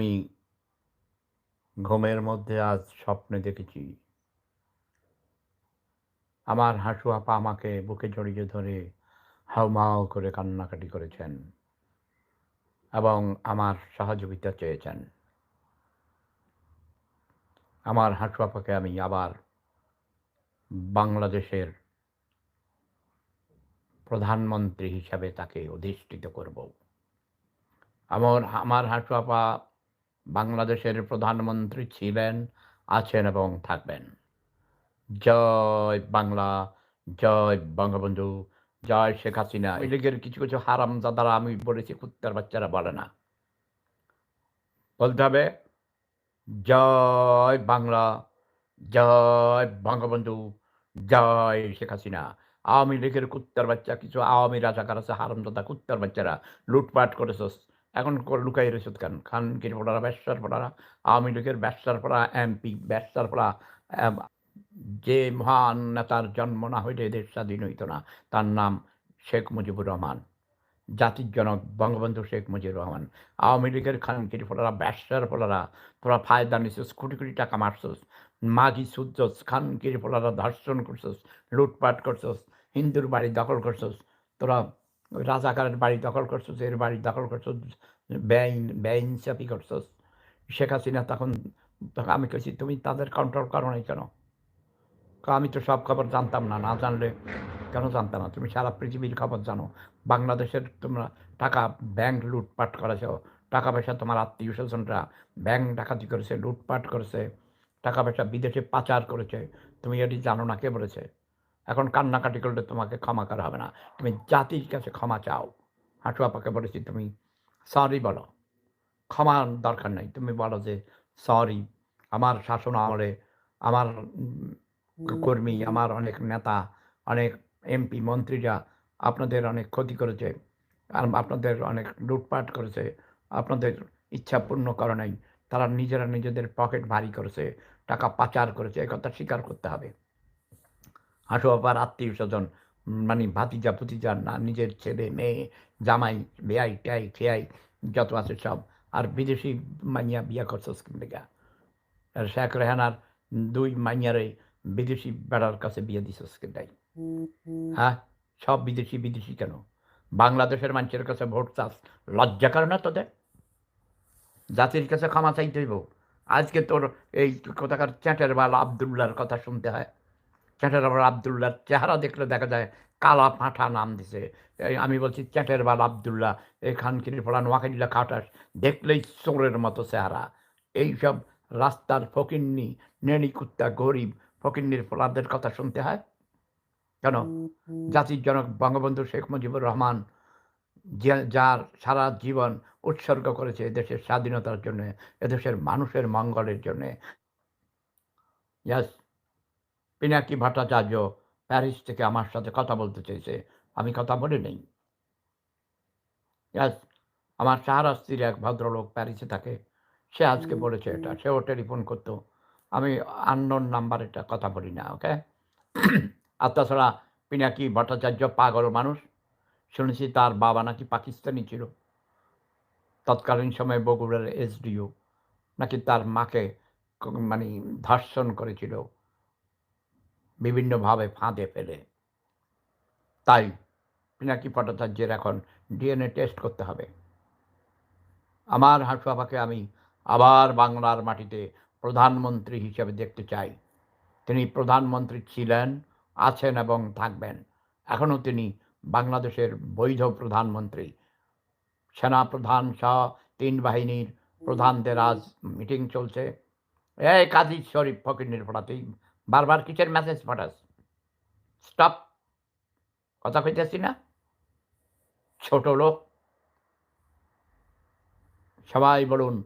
আমি ঘুমের মধ্যে আজ স্বপ্নে দেখেছি। আমার হাসু আপা আমাকে বুকে জড়িয়ে ধরে হাউমাউ করে কান্নাকাটি করেছেন এবং আমার সহযোগিতা চেয়েছেন। আমার হাসু আপাকে আমি আবার বাংলাদেশের প্রধানমন্ত্রী হিসাবে তাকে অধিষ্ঠিত করব। আমার আমার হাসু আপা বাংলাদেশের প্রধানমন্ত্রী ছিলেন আছেন এবং থাকবেন। জয় বাংলা জয় বঙ্গবন্ধু জয় শেখ হাসিনা। এই লীগের কিছু কিছু হারামজাদারা আমি বলেছি কুত্তার বাচ্চারা বলে না। বলতে হবে জয় বাংলা জয় বঙ্গবন্ধু জয় শেখ হাসিনা। আওয়ামী লীগের কুত্তার বাচ্চা কিছু আওয়ামী রাজাকার আছে হারামজাদা কুত্তার বাচ্চারা। লুটপাট করেছস এখন লুকাই রেছত খান খান কিরপড়ারা ব্যবসার পড়ারা, আওয়ামী লীগের ব্যবসার পড়া, এমপি ব্যবসার পড়া যে মহান নেতার জন্ম না হইলে দেশ স্বাধীন হইত না। তার নাম শেখ মুজিবুর রহমান। জাতির জনক বঙ্গবন্ধু শেখ মুজিবুর রহমান। আওয়ামী লীগের খানকির ফলারা ব্যবসার ফলারা তোরা ফায়দা নিছিস, কোটি কোটি টাকা মারছস, মাগি সুদ্দস খানকির ফলারা ধর্ষণ করছস, লুটপাট করছস, হিন্দুর বাড়ি দখল করছস, তোরা ওই রাজাকারের বাড়ি দখল করছস এর বাড়ি দখল করছ, বেআইন চাপি করছস শেখ হাসিনা তখন তখন আমি কেছি তুমি তাদের কন্ট্রোল করো নাই কেন? আমি তো সব খবর জানতাম না না জানলে কেন জানতাম না? তুমি সারা পৃথিবীর খবর জানো। বাংলাদেশের তোমরা টাকা ব্যাংক লুটপাট করেছ। টাকা পয়সা তোমার আত্মীয় স্বজনরা ব্যাংক ডাকাতি করেছে, লুটপাট করেছে। টাকা পয়সা বিদেশে পাচার করেছে। তুমি এটি জানো না কে বলেছে? এখন কান্নাকাটি করলে তোমাকে ক্ষমা করা হবে না। তুমি জাতির কাছে ক্ষমা চাও। হাঁটু আপাকে বলেছি তুমি সরি বলো। ক্ষমার দরকার নেই। তুমি বলো যে সরি আমার শাসন আমলে আমার কর্মী আমার অনেক নেতা অনেক এমপি মন্ত্রীরা আপনাদের অনেক ক্ষতি করেছে। আর আপনাদের অনেক লুটপাট করেছে। আপনাদের ইচ্ছা পূর্ণ করে নাই। তারা নিজেরা নিজেদের পকেট ভারী করেছে। টাকা পাচার করেছে। এই কথা স্বীকার করতে হবে। হাঁটু আবার আত্মীয় স্বজন মানে ভাতিজা, ভতিজা, না, নিজের ছেলে, মেয়ে, জামাই, বেয়াই টাই খেয়াই, যত আছে সব। আর বিদেশি মাইয়া বিয়া করছে লেগা আর শেখ রেহানার দুই মাইয়ারে বিদেশি বেড়ার কাছে বিয়ে দিছে স্কিমটাই হ্যাঁ? সব বিদেশি বিদেশি কেন? বাংলাদেশের মানুষের কাছে ভোট চাস, লজ্জা করে না তোদের? জাতির কাছে ক্ষমা চাইতে হইব। আজকে তোর এই কোথাকার চ্যাটের বাল আবদুল্লার কথা শুনতে হয়। চ্যাটের বাল আবদুল্লার চেহারা দেখলে দেখা যায় কালা পাঁঠা নাম দিছে। আমি বলছি চ্যাটের বাল আবদুল্লাহ, এই খানকির ফোড়া নোয়াখালীলা খাটাস, দেখলেই চোরের মতো চেহারা। এইসব রাস্তার ফকিন্নি, নেনি কুত্তা গরিব, ফকিন্নির ফলাদের কথা শুনতে হয়? কেন? জাতির জনক বঙ্গবন্ধু শেখ মুজিবুর রহমান যার সারা জীবন উৎসর্গ করেছে দেশের স্বাধীনতার জন্য, এদেশের মানুষের মঙ্গলের জন্যে। ইয়াস পিনাকি ভট্টাচার্য প্যারিস থেকে আমার সাথে কথা বলতে চেয়েছে। আমি কথা বলে নেই। আমার সাহারা স্ত্রীর এক ভদ্রলোক প্যারিসে থাকে। সে আজকে বলেছে এটা। সেও টেলিফোন করতো। আমি আননোন নাম্বার এটা কথা বলি না ওকে আর তাছাড়া পিনাকি ভট্টাচার্য পাগল মানুষ। শুনেছি তার বাবা নাকি পাকিস্তানি ছিল। তৎকালীন সময়ে বগুড়ার এসডিও নাকি তার মাকে মানে ধর্ষণ করেছিল। বিভিন্নভাবে ফাঁদে ফেলে। তাই পিনাকি ভট্টাচার্যের এখন ডিএনএ টেস্ট করতে হবে। আমার হাসু বাবাকে আমি আবার বাংলার মাটিতে প্রধানমন্ত্রী হিসেবে দেখতে চাই। তিনি প্রধানমন্ত্রী ছিলেন, আছেন এবং থাকবেন। এখনও তিনি বাংলাদেশের বৈধ প্রধানমন্ত্রী। সেনা প্রধান সহ তিন বাহিনীর প্রধানদের আজ মিটিং চলছে। এই কাজী শরীফ ফকির পড়াতেই বারবার কিসের মেসেজ পাঠাস? স্টপ কথা কইতেছি না? ছোট লোক। সবাই বলুন,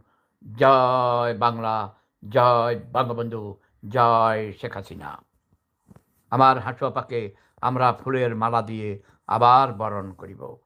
জয় বাংলা, জয় বঙ্গবন্ধু, জয় শেখ হাসিনা। আমার হাঁটুয়াপাকে আমরা ফুলের মালা দিয়ে আবার বরণ করিব।